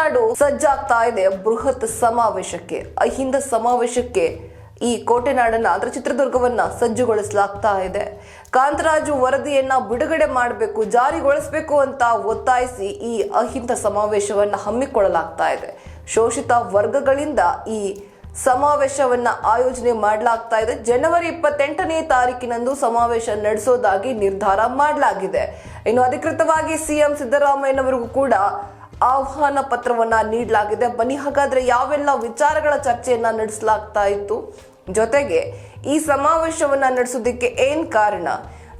ಕೋಟೆನಾಡು ಸಜ್ಜಾಗ್ತಾ ಇದೆ ಬೃಹತ್ ಸಮಾವೇಶಕ್ಕೆ. ಅಹಿಂದ ಸಮಾವೇಶಕ್ಕೆ ಈ ಕೋಟೆನಾಡನ್ನ ಅಂದ್ರೆ ಚಿತ್ರದುರ್ಗವನ್ನ ಸಜ್ಜುಗೊಳಿಸಲಾಗ್ತಾ ಇದೆ. ಕಾಂತರಾಜು ವರದಿಯನ್ನ ಬಿಡುಗಡೆ ಮಾಡಬೇಕು, ಜಾರಿಗೊಳಿಸಬೇಕು ಅಂತ ಒತ್ತಾಯಿಸಿ ಈ ಅಹಿಂದ ಸಮಾವೇಶವನ್ನ ಹಮ್ಮಿಕೊಳ್ಳಲಾಗ್ತಾ ಇದೆ. ಶೋಷಿತ ವರ್ಗಗಳಿಂದ ಈ ಸಮಾವೇಶವನ್ನ ಆಯೋಜನೆ ಮಾಡಲಾಗ್ತಾ ಇದೆ. ಜನವರಿ ಇಪ್ಪತ್ತೆಂಟನೇ ತಾರೀಕಿನಂದು ಸಮಾವೇಶ ನಡೆಸೋದಾಗಿ ನಿರ್ಧಾರ ಮಾಡಲಾಗಿದೆ. ಇನ್ನು ಅಧಿಕೃತವಾಗಿ ಸಿಎಂ ಸಿದ್ದರಾಮಯ್ಯನವರಿಗೂ ಕೂಡ ಆಹ್ವಾನ ಪತ್ರವನ್ನ ನೀಡಲಾಗಿದೆ. ಬನ್ನಿ, ಹಾಗಾದ್ರೆ ಯಾವೆಲ್ಲ ವಿಚಾರಗಳ ಚರ್ಚೆಯನ್ನ ನಡೆಸಲಾಗ್ತಾ ಇತ್ತು? ಜೊತೆಗೆ ಈ ಸಮಾವೇಶವನ್ನ ನಡೆಸೋದಕ್ಕೆ ಏನ್ ಕಾರಣ?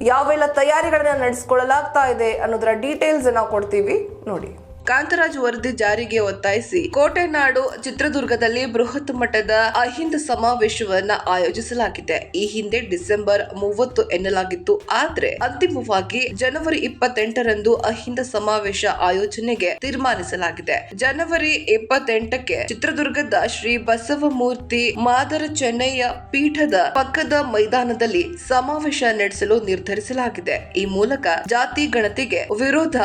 ಯಾವೆಲ್ಲ ತಯಾರಿಗಳನ್ನ ನಡೆಸ್ಕೊಳ್ಳಲಾಗ್ತಾ ಇದೆ ಅನ್ನೋದರ ಡೀಟೇಲ್ಸ್ ನಾವು ಕೊಡ್ತೀವಿ. ನೋಡಿ. ಕಾಂತರಾಜ್ ವರದಿ ಜಾರಿಗೆ ಒತ್ತಾಯಿಸಿ ಕೋಟೆನಾಡು ಚಿತ್ರದುರ್ಗದಲ್ಲಿ ಬೃಹತ್ ಮಟ್ಟದ ಅಹಿಂದ ಸಮಾವೇಶವನ್ನ ಆಯೋಜಿಸಲಾಗಿದೆ. ಈ ಹಿಂದೆ ಡಿಸೆಂಬರ್ ಮೂವತ್ತು ಎನ್ನಲಾಗಿತ್ತು. ಆದ್ರೆ ಅಂತಿಮವಾಗಿ ಜನವರಿ ಇಪ್ಪತ್ತೆಂಟರಂದು ಅಹಿಂದ ಸಮಾವೇಶ ಆಯೋಜನೆಗೆ ತೀರ್ಮಾನಿಸಲಾಗಿದೆ. ಜನವರಿ ಇಪ್ಪತ್ತೆಂಟಕ್ಕೆ ಚಿತ್ರದುರ್ಗದ ಶ್ರೀ ಬಸವಮೂರ್ತಿ ಮಾದರ ಚೆನ್ನಯ್ಯ ಪೀಠದ ಪಕ್ಕದ ಮೈದಾನದಲ್ಲಿ ಸಮಾವೇಶ ನಡೆಸಲು ನಿರ್ಧರಿಸಲಾಗಿದೆ. ಈ ಮೂಲಕ ಜಾತಿ ಗಣತಿಗೆ ವಿರೋಧ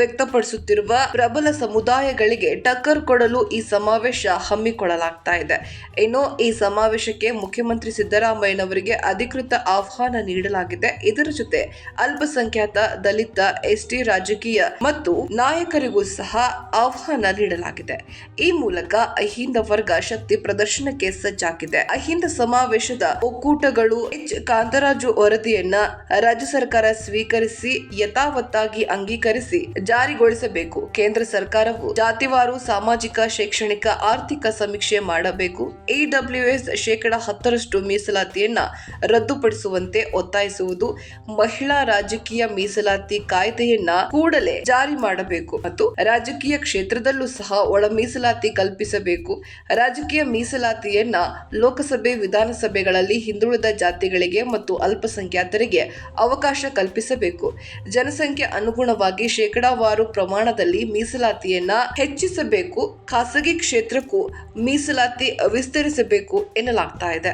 ವ್ಯಕ್ತಪಡಿಸುತ್ತಿರುವ ಪ್ರಬಲ ಸಮುದಾಯಗಳಿಗೆ ಟಕ್ಕರ್ ಕೊಡಲು ಈ ಸಮಾವೇಶ ಹಮ್ಮಿಕೊಳ್ಳಲಾಗ್ತಾ ಇದೆ. ಇನ್ನು ಈ ಸಮಾವೇಶಕ್ಕೆ ಮುಖ್ಯಮಂತ್ರಿ ಸಿದ್ದರಾಮಯ್ಯನವರಿಗೆ ಅಧಿಕೃತ ಆಹ್ವಾನ ನೀಡಲಾಗಿದೆ. ಇದರ ಜೊತೆ ಅಲ್ಪಸಂಖ್ಯಾತ ದಲಿತ, ಎಸ್ಟಿ, ರಾಜಕೀಯ ಮತ್ತು ನಾಯಕರಿಗೂ ಸಹ ಆಹ್ವಾನ ನೀಡಲಾಗಿದೆ. ಈ ಮೂಲಕ ಅಹಿಂದ ವರ್ಗ ಶಕ್ತಿ ಪ್ರದರ್ಶನಕ್ಕೆ ಸಜ್ಜಾಗಿದೆ. ಅಹಿಂದ ಸಮಾವೇಶದ ಒಕ್ಕೂಟಗಳು ಎಚ್. ಕಾಂತರಾಜು ವರದಿಯನ್ನ ರಾಜ್ಯ ಸರ್ಕಾರ ಸ್ವೀಕರಿಸಿ ಯಥಾವತ್ತಾಗಿ ಅಂಗೀಕರಿಸಿ ಜಾರಿಗೊಳಿಸಬೇಕು. ಕೇಂದ್ರ ಸರ್ಕಾರವು ಜಾತಿವಾರು, ಸಾಮಾಜಿಕ, ಶೈಕ್ಷಣಿಕ, ಆರ್ಥಿಕ ಸಮೀಕ್ಷೆ ಮಾಡಬೇಕು. ಎಡಬ್ಲ್ಯೂಎಸ್ ಶೇಕಡ ಹತ್ತರಷ್ಟು ಮೀಸಲಾತಿಯನ್ನ ರದ್ದುಪಡಿಸುವಂತೆ ಒತ್ತಾಯಿಸುವುದು ಮಹಿಳಾ ರಾಜಕೀಯ ಮೀಸಲಾತಿ ಕಾಯ್ದೆಯನ್ನ ಕೂಡಲೇ ಜಾರಿ ಮಾಡಬೇಕು ಮತ್ತು ರಾಜಕೀಯ ಕ್ಷೇತ್ರದಲ್ಲೂ ಸಹ ಒಳ ಮೀಸಲಾತಿ ಕಲ್ಪಿಸಬೇಕು. ರಾಜಕೀಯ ಮೀಸಲಾತಿಯನ್ನ ಲೋಕಸಭೆ, ವಿಧಾನಸಭೆಗಳಲ್ಲಿ ಹಿಂದುಳಿದ ಜಾತಿಗಳಿಗೆ ಮತ್ತು ಅಲ್ಪಸಂಖ್ಯಾತರಿಗೆ ಅವಕಾಶ ಕಲ್ಪಿಸಬೇಕು. ಜನಸಂಖ್ಯೆ ಅನುಗುಣವಾಗಿ ಶೇಕಡಾವಾರು ಪ್ರಮಾಣದಲ್ಲಿ ಮೀಸಲಾತಿಯನ್ನ ಹೆಚ್ಚಿಸಬೇಕು. ಖಾಸಗಿ ಕ್ಷೇತ್ರಕ್ಕೂ ಮೀಸಲಾತಿ ವಿಸ್ತರಿಸಬೇಕು ಎನ್ನಲಾಗ್ತಾ ಇದೆ.